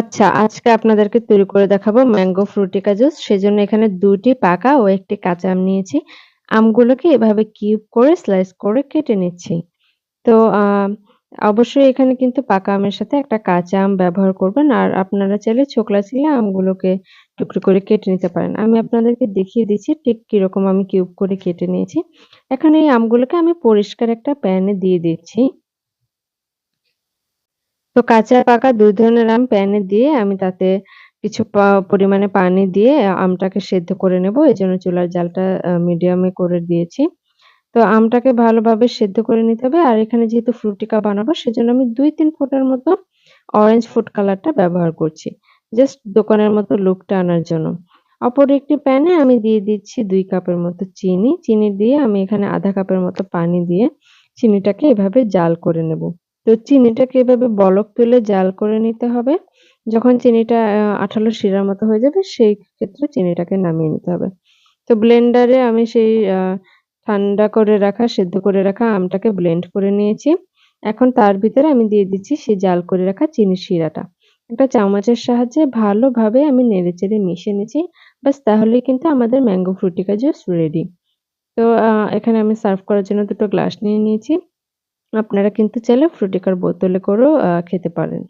আচ্ছা, আজকে আপনাদেরকে তৈরি করে দেখাবো ম্যাঙ্গো ফ্রুটিকা জুস। সেজন্য এখানে ২ টি পাকা ও একটি কাঁচা আম নিয়েছি। আমগুলোকে এভাবে কিউব করে স্লাইস করে কেটে নিচ্ছি। তো অবশ্যই এখানে কিন্তু পাকা আমের সাথে একটা কাঁচা আম ব্যবহার করবেন। আর আপনারা চাইলে ছোকলা ছিলে আমগুলোকে টুকরো করে কেটে নিতে পারেন। আমি আপনাদেরকে দেখিয়ে দিচ্ছি ঠিক কীরকম আমি কিউব করে কেটে নিয়েছি। এখানে এই আমগুলোকে আমি পরিষ্কার একটা প্যানে দিয়ে দিচ্ছি। তো কাঁচা পাকা ২ ধরনের আম প্যানে দিয়ে আমি তাতে কিছু পরিমাণে পানি দিয়ে আমটাকে সেদ্ধ করে নেব। এই জন্য চুলার জালটা মিডিয়ামে করে দিয়েছি। তো আমটাকে ভালোভাবে সেদ্ধ করে নিতে হবে। আর এখানে যেহেতু ফ্রুটিকা বানাবো, সেজন্য আমি ২-৩ ফোঁটার মতো অরেঞ্জ ফুড কালারটা ব্যবহার করছি। জাস্ট দোকানের মতো লুকটা আনার জন্য। অপর একটি প্যানে আমি দিয়ে দিচ্ছি দুই কাপের মতো চিনি। চিনি দিয়ে আমি এখানে ১/২ কাপের মতো পানি দিয়ে চিনিটাকে এভাবে জাল করে নেব। তো চিনিটাকে এভাবে বলক তুলে জাল করে নিতে হবে। যখন চিনিটা আঠালো শিরার মতো হয়ে যাবে সেই ক্ষেত্রে চিনিটাকে নামিয়ে নিতে হবে। তো ব্লেন্ডারে আমি সেই ঠান্ডা করে রাখা, সেদ্ধ করে রাখা আমটাকে ব্লেন্ড করে নিয়েছি। এখন তার ভিতরে আমি দিয়ে দিচ্ছি সেই জাল করে রাখা চিনি শিরাটা। একটা চামচের সাহায্যে ভালোভাবে আমি নেড়েচেড়ে মিশিয়ে নিচ্ছি। ব্যাস তাহলেই কিন্তু আমাদের ম্যাঙ্গো ফ্রুটিকা জুস রেডি। তো এখানে আমি সার্ভ করার জন্য দুটো গ্লাস নিয়ে নিয়েছি। আপনারা কিন্তু চাইলে ফ্রুটিকার বোতলে করেও খেতে পারেন।